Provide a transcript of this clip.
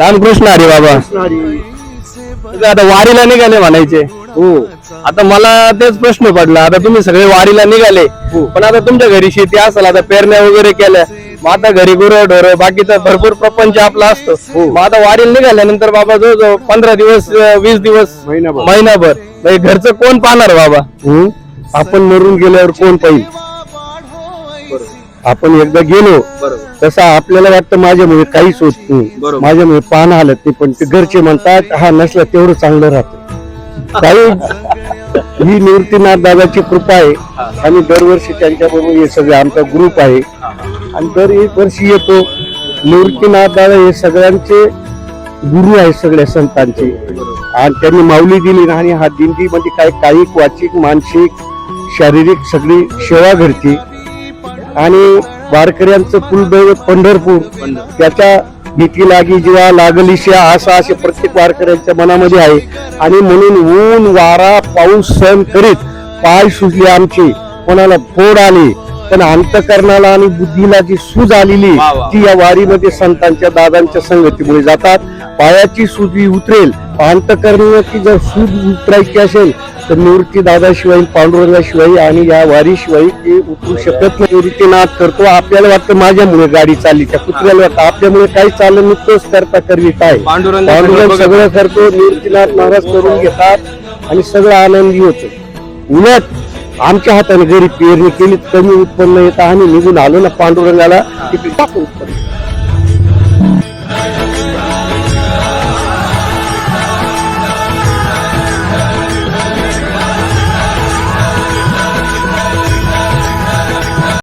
रामकृष्ण हरी बाबा. तुम्ही आता वारीला निघाले म्हणायचे. हो. आता मला तेच प्रश्न पडला. आता तुम्ही सगळे वारीला निघाले. पण आता तुमच्या घरी शेती असेल आता पेरण्या वगैरे केल्या. मग आता घरी गुरं ढोरं बाकीचा भरपूर प्रपंच आपला असतो. मग आता वारीला निघाल्यानंतर बाबा जवळजवळ पंधरा दिवस वीस दिवस महिनाभर. महिनाभर. म्हणजे घरचं कोण पाहणार बाबा? हं? आपण मरून गेल्यावर कोण पाहिजे आपण एकदा गेलो तसं आपल्याला वाटतं माझ्यामुळे काहीच होत नाही. माझ्यामुळे पान हालत नाही पण ते घरचे म्हणतात हा नसलं तेवढं चांगलं राहतं. काही ही निवृत्तीनाथ दादाची कृपा आहे. आणि दरवर्षी त्यांच्या बरोबर हे सगळे आमचा ग्रुप आहे. आणि दर एक वर्षी येतो. निवृत्तीनाथ दादा हे सगळ्यांचे गुरु आहे सगळ्या संतांचे. आणि त्यांनी माऊली दिली आणि हा दिंडी मध्ये काय कायिक वाचिक मानसिक शारीरिक सगळी सेवा घडते आणि वारकऱ्यांचं कुलदैवत पंढरपूर त्याच्या भीती लागी जेव्हा लागली शा असा असे प्रत्येक वारकऱ्यांच्या मनामध्ये आहे. आणि म्हणून ऊन वारा पाऊस सहन करीत पाय सुजली आमची. कोणाला फोड आली पण अंतकरणाला आणि बुद्धीला जी सूज आलेली ती या वारीमध्ये संतांच्या दादांच्या संगतीमुळे जातात. पायाची सुजी उतरेल. अंतकरणाची जर सूज उतरायची असेल तर निवृत्ती दादाशिवाय पांडुरंगाशिवाय आणि या वारीशिवाय ते उतरू शकत नाही. निवृत्तीनाथ करतो. आपल्याला वाटतं माझ्यामुळे गाडी चालली. त्या कुत्र्याला वाटतं आपल्यामुळे काही चाललं तोच करता करवी काय? पांडुरंग पांडुरंग सगळं करतो. निवृत्तीनाथ महाराज करून घेतात आणि सगळं आनंदी होतं. उलट आमच्या हाताने घरी पेरणी केली कमी उत्पन्न येतं आणि निघून आलो ना पांडुरंगाला टाकून उत्पन्न.